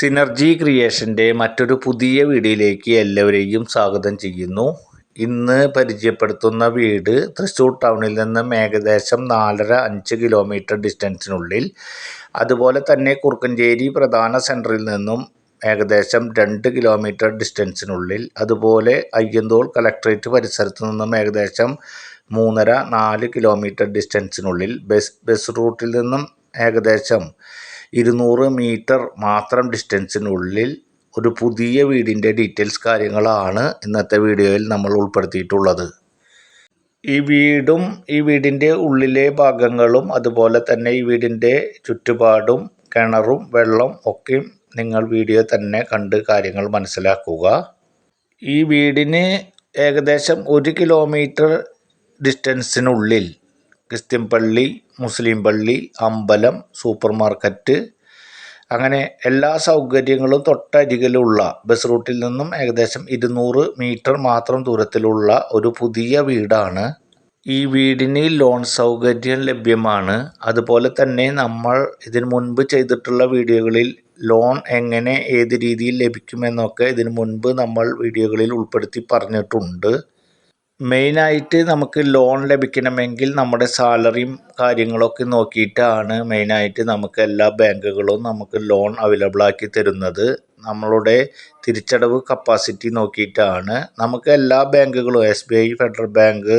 Synergy ക്രിയേഷന്റെ മറ്റൊരു പുതിയ വീഡിയോയിലേക്ക് എല്ലാവരെയും സ്വാഗതം ചെയ്യുന്നു. ഇന്ന് പരിചയപ്പെടുത്തുന്ന വീട് തൃശ്ശൂർ ടൗണിൽ നിന്നും ഏകദേശം നാലര അഞ്ച് കിലോമീറ്റർ ഡിസ്റ്റൻസിനുള്ളിൽ. അതുപോലെ തന്നെ കുറുക്കഞ്ചേരി പ്രധാന സെന്ററിൽ നിന്നും ഏകദേശം രണ്ട് കിലോമീറ്റർ ഡിസ്റ്റൻസിനുള്ളിൽ. അതുപോലെ അയ്യന്തോൾ കളക്ടറേറ്റ് പരിസരത്ത് നിന്നും ഏകദേശം മൂന്നര നാല് കിലോമീറ്റർ ഡിസ്റ്റൻസിനുള്ളിൽ. ബസ് ബസ് റൂട്ടിൽ നിന്നും ഏകദേശം ഇരുന്നൂറ് മീറ്റർ മാത്രം ഡിസ്റ്റൻസിനുള്ളിൽ ഒരു പുതിയ വീടിന്റെ ഡീറ്റെയിൽസ് കാര്യങ്ങളാണ് ഇന്നത്തെ വീഡിയോയിൽ നമ്മൾ ഉൾപ്പെടുത്തിയിട്ടുള്ളത്. ഈ വീടും ഈ വീടിന്റെ ഉള്ളിലെ ഭാഗങ്ങളും അതുപോലെ തന്നെ ഈ വീടിന്റെ ചുറ്റുപാടും കിണറും വെള്ളം ഒക്കെയും നിങ്ങൾ വീഡിയോ തന്നെ കണ്ട് കാര്യങ്ങൾ മനസ്സിലാക്കുക. ഈ വീടിന് ഏകദേശം ഒരു കിലോമീറ്റർ ഡിസ്റ്റൻസിനുള്ളിൽ ക്രിസ്ത്യൻ പള്ളി മുസ്ലിം പള്ളി അമ്പലം സൂപ്പർ മാർക്കറ്റ് അങ്ങനെ എല്ലാ സൗകര്യങ്ങളും തൊട്ടരികിലുള്ള ബസ് റൂട്ടിൽ നിന്നും ഏകദേശം ഇരുന്നൂറ് മീറ്റർ മാത്രം ദൂരത്തിലുള്ള ഒരു പുതിയ വീടാണ്. ഈ വീടിന് ലോൺ സൗകര്യം ലഭ്യമാണ്. അതുപോലെ തന്നെ നമ്മൾ ഇതിനു മുൻപ് ചെയ്തിട്ടുള്ള വീഡിയോകളിൽ ലോൺ എങ്ങനെ ഏത് രീതിയിൽ ലഭിക്കുമെന്നൊക്കെ ഇതിനു മുൻപ് നമ്മൾ വീഡിയോകളിൽ ഉൾപ്പെടുത്തി പറഞ്ഞിട്ടുണ്ട്. മെയിനായിട്ട് നമുക്ക് ലോൺ ലഭിക്കണമെങ്കിൽ നമ്മുടെ സാലറിയും കാര്യങ്ങളൊക്കെ നോക്കിയിട്ടാണ് മെയിനായിട്ട് നമുക്ക് എല്ലാ ബാങ്കുകളും നമുക്ക് ലോൺ അവൈലബിൾ ആക്കി തരുന്നത്. നമ്മളുടെ തിരിച്ചടവ് കപ്പാസിറ്റി നോക്കിയിട്ടാണ്. നമുക്ക് എല്ലാ ബാങ്കുകളും S B I federal bank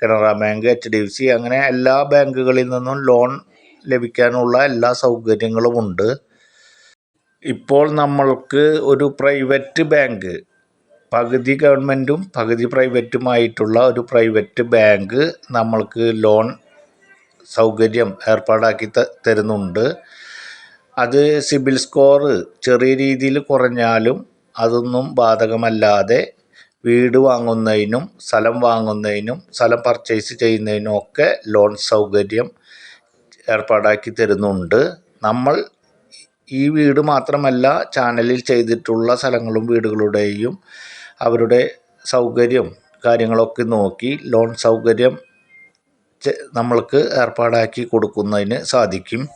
Canara bank H D F C അങ്ങനെ എല്ലാ ബാങ്കുകളിൽ നിന്നും ലോൺ ലഭിക്കാനുള്ള എല്ലാ സൗകര്യങ്ങളും ഉണ്ട്. ഇപ്പോൾ നമ്മൾക്ക് ഒരു പ്രൈവറ്റ് ബാങ്ക് പകുതി ഗവൺമെന്റും പകുതി പ്രൈവറ്റുമായിട്ടുള്ള ഒരു പ്രൈവറ്റ് ബാങ്ക് നമ്മൾക്ക് ലോൺ സൗകര്യം ഏർപ്പാടാക്കി തരുന്നുണ്ട്. അത് സിബിൽ സ്കോറ് ചെറിയ രീതിയിൽ കുറഞ്ഞാലും അതൊന്നും ബാധകമല്ലാതെ വീട് വാങ്ങുന്നതിനും സ്ഥലം വാങ്ങുന്നതിനും സ്ഥലം പർച്ചേസ് ചെയ്യുന്നതിനും ഒക്കെ ലോൺ സൗകര്യം ഏർപ്പാടാക്കി തരുന്നുണ്ട്. നമ്മൾ ഈ വീട് മാത്രമല്ല ചാനലിൽ ചെയ്തിട്ടുള്ള സ്ഥലങ്ങളും വീടുകളുടെയും അവരുടെ സൗകര്യം കാര്യങ്ങളൊക്കെ നോക്കി ലോൺ സൗകര്യം നമ്മൾക്ക് ഏർപ്പാടാക്കി കൊടുക്കുന്നതിന് സാധിക്കും.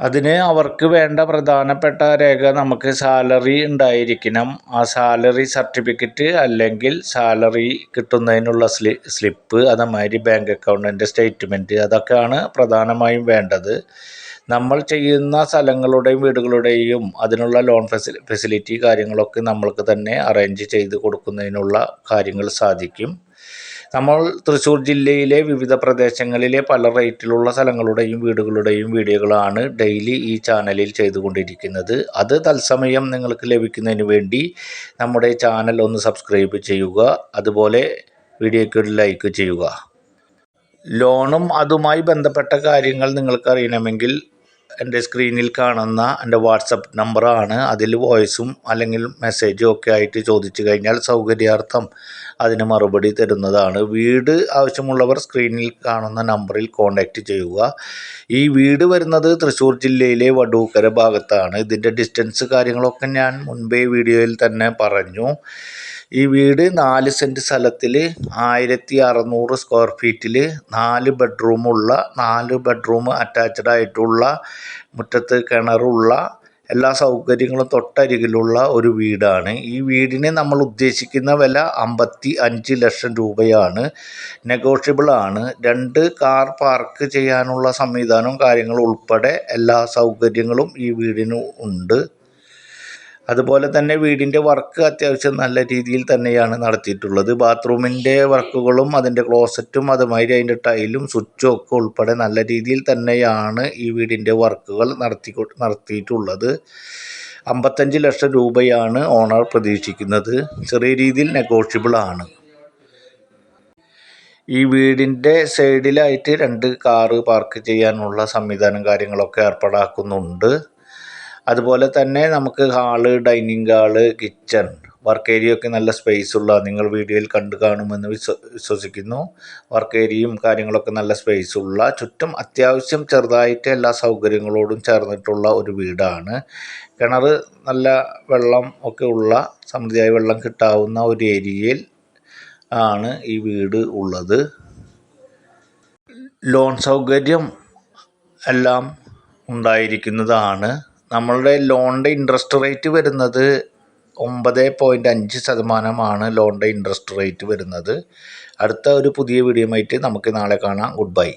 അതിന് അവർക്ക് വേണ്ട പ്രധാനപ്പെട്ട രേഖ നമുക്ക് സാലറി ഉണ്ടായിരിക്കണം. ആ സാലറി സർട്ടിഫിക്കറ്റ് അല്ലെങ്കിൽ സാലറി കിട്ടുന്നതിനുള്ള സ്ലി സ്ലിപ്പ് അതേമാതിരി ബാങ്ക് അക്കൗണ്ടിന്റെ സ്റ്റേറ്റ്മെന്റ് അതൊക്കെയാണ് പ്രധാനമായും വേണ്ടത്. നമ്മൾ ചെയ്യുന്ന സ്ഥലങ്ങളുടെയും വീടുകളുടെയും അതിനുള്ള ലോൺ ഫെസിലി ഫെസിലിറ്റി കാര്യങ്ങളൊക്കെ നമ്മൾക്ക് തന്നെ അറേഞ്ച് ചെയ്ത് കൊടുക്കുന്നതിനുള്ള കാര്യങ്ങൾ സാധിക്കും. നമ്മൾ തൃശ്ശൂർ ജില്ലയിലെ വിവിധ പ്രദേശങ്ങളിലെ പല റേറ്റിലുള്ള സ്ഥലങ്ങളുടെയും വീടുകളുടെയും വീഡിയോകളാണ് ഡെയിലി ഈ ചാനലിൽ ചെയ്തുകൊണ്ടിരിക്കുന്നത്. അത് തത്സമയം നിങ്ങൾക്ക് ലഭിക്കുന്നതിന് വേണ്ടി നമ്മുടെ ചാനൽ ഒന്ന് സബ്സ്ക്രൈബ് ചെയ്യുക അതുപോലെ വീഡിയോയ്ക്ക് ഒരു ലൈക്ക് ചെയ്യുക. ലോണും അതുമായി ബന്ധപ്പെട്ട കാര്യങ്ങൾ നിങ്ങൾക്ക് അറിയണമെങ്കിൽ എന്റെ സ്ക്രീനിൽ കാണുന്ന എന്റെ വാട്സപ്പ് നമ്പറാണ് അതിൽ വോയിസും അല്ലെങ്കിൽ മെസ്സേജും ഒക്കെ ആയിട്ട് ചോദിച്ചു കഴിഞ്ഞാൽ സൗകര്യാർത്ഥം അതിന് മറുപടി തരുന്നതാണ്. വീട് ആവശ്യമുള്ളവർ സ്ക്രീനിൽ കാണുന്ന നമ്പറിൽ കോൺടാക്റ്റ് ചെയ്യുക. ഈ വീട് വരുന്നത് തൃശ്ശൂർ ജില്ലയിലെ വടൂക്കര ഭാഗത്താണ്. ഇതിന്റെ ഡിസ്റ്റൻസ് കാര്യങ്ങളൊക്കെ ഞാൻ മുൻപേ വീഡിയോയിൽ തന്നെ പറഞ്ഞു. ഈ വീട് നാല് സെന്റ് സ്ഥലത്തിൽ ആയിരത്തി അറുന്നൂറ് സ്ക്വയർ ഫീറ്റിൽ നാല് ബെഡ്റൂമുള്ള നാല് ബെഡ്റൂം അറ്റാച്ച്ഡ് ആയിട്ടുള്ള മുറ്റത്ത് കിണറുള്ള എല്ലാ സൗകര്യങ്ങളും തൊട്ടരികിലുള്ള ഒരു വീടാണ്. ഈ വീടിന് നമ്മൾ ഉദ്ദേശിക്കുന്ന വില അമ്പത്തി അഞ്ച് ലക്ഷം രൂപയാണ്. നെഗോഷ്യബിൾ ആണ്. രണ്ട് കാർ പാർക്ക് ചെയ്യാനുള്ള സംവിധാനവും കാര്യങ്ങളും ഉൾപ്പെടെ എല്ലാ സൗകര്യങ്ങളും ഈ വീടിന് ഉണ്ട്. അതുപോലെ തന്നെ വീടിന്റെ വർക്ക് അത്യാവശ്യം നല്ല രീതിയിൽ തന്നെയാണ് നടത്തിയിട്ടുള്ളത്. ബാത്റൂമിന്റെ വർക്കുകളും അതിന്റെ ക്ലോസറ്റും അതുമാതിരി അതിന്റെ ടൈലും സ്വിച്ചും ഒക്കെ ഉൾപ്പെടെ നല്ല രീതിയിൽ തന്നെയാണ് ഈ വീടിന്റെ വർക്കുകൾ നടത്തി നടത്തിയിട്ടുള്ളത്. അമ്പത്തഞ്ച് ലക്ഷം രൂപയാണ് ഓണർ പ്രതീക്ഷിക്കുന്നത്. ചെറിയ രീതിയിൽ നെഗോഷ്യബിൾ ആണ്. ഈ വീടിന്റെ സൈഡിലായിട്ട് രണ്ട് കാറ് പാർക്ക് ചെയ്യാനുള്ള സംവിധാനം കാര്യങ്ങളൊക്കെ ഏർപ്പാടാക്കുന്നുണ്ട്. അതുപോലെ തന്നെ നമുക്ക് hall dining hall kitchen work area ഒക്കെ നല്ല സ്പേസ് ഉള്ള നിങ്ങൾ വീഡിയോയിൽ കണ്ടു കാണുമെന്ന് വിശ്വ വിശ്വസിക്കുന്നു. വർക്ക് ഏരിയയും കാര്യങ്ങളൊക്കെ നല്ല സ്പേസ് ഉള്ള ചുറ്റും അത്യാവശ്യം ചെറുതായിട്ട് എല്ലാ സൗകര്യങ്ങളോടും ചേർന്നിട്ടുള്ള ഒരു വീടാണ്. കിണർ നല്ല വെള്ളം ഒക്കെ ഉള്ള സമൃദ്ധിയായ വെള്ളം കിട്ടാവുന്ന ഒരു ഏരിയയിൽ ആണ് ഈ വീട് ഉള്ളത്. ലോൺ സൗകര്യം എല്ലാം ഉണ്ടായിരിക്കുന്നതാണ്. നമ്മളുടെ ലോണിന്റെ ഇൻട്രസ്റ്റ് റേറ്റ് വരുന്നത് ഒമ്പത് പോയിന്റ് അഞ്ച് ശതമാനമാണ് ലോണിന്റെ ഇൻട്രസ്റ്റ് റേറ്റ് വരുന്നത്. അടുത്ത ഒരു പുതിയ വീഡിയോ ആയിട്ട് നമുക്ക് നാളെ കാണാം. Good bye